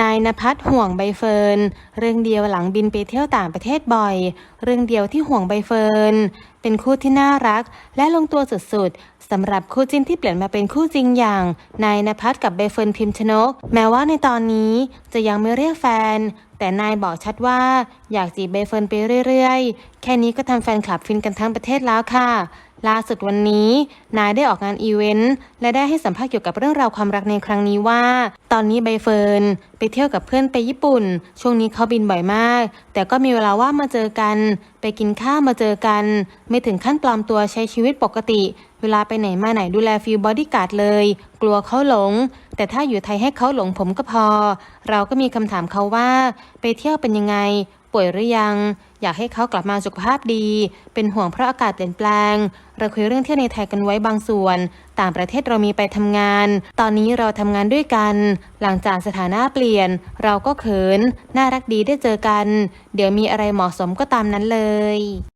นายนภัสห่วงใบเฟิร์นเรื่องเดียวหลังบินไปเที่ยวต่างประเทศบ่อย เรื่องเดียวที่ห่วงใบเฟิร์นเป็นคู่ที่น่ารัก และลงตัวสุดๆสำหรับคู่จิ้นที่เปลี่ยนมาเป็นคู่จริงอย่างนายนภัสกับใบเฟิร์นพิมชนก แม้ว่าในตอนนี้จะยังไม่เรียกแฟน แต่นายบอกชัดว่าอยากจีบใบเฟิร์นไปเรื่อยๆ แค่นี้ก็ทำแฟนคลับฟินกันทั้งประเทศแล้วค่ะ ล่าสุดวันนี้ นายได้ออกงานอีเวนต์และได้ให้สัมภาษณ์เกี่ยวกับเรื่องราวความรักในครั้งนี้ว่า ตอนนี้ใบเฟิร์นไปเที่ยวกับเพื่อนไปญี่ปุ่น ช่วงนี้เขาบินบ่อยมาก แต่ก็มีเวลาว่ามาเจอกัน ไปกินข้าวมาเจอกัน ไม่ถึงขั้นปลอมตัวใช้ชีวิตปกติ เวลาไปไหนมาไหนดูแลฟิลบอดี้การ์ดเลย กลัวเขาหลง แต่ถ้าอยู่ไทยให้เขาหลงผมก็พอ เราก็มีคำถามเขาว่า ไปเที่ยวเป็นยังไง ป่วยหรือยัง อยากให้เขากลับมาสุขภาพดี เป็นห่วงเพราะอากาศเปลี่ยนแปลง เราคุยเรื่องเที่ยวในไทยกันไว้บางส่วน ต่างประเทศเรามีไปทำงาน ตอนนี้เราทำงานด้วยกัน หลังจากสถานะเปลี่ยน เราก็เขิน น่ารักดีได้เจอกัน เดี๋ยวมีอะไรเหมาะสมก็ตามนั้นเลย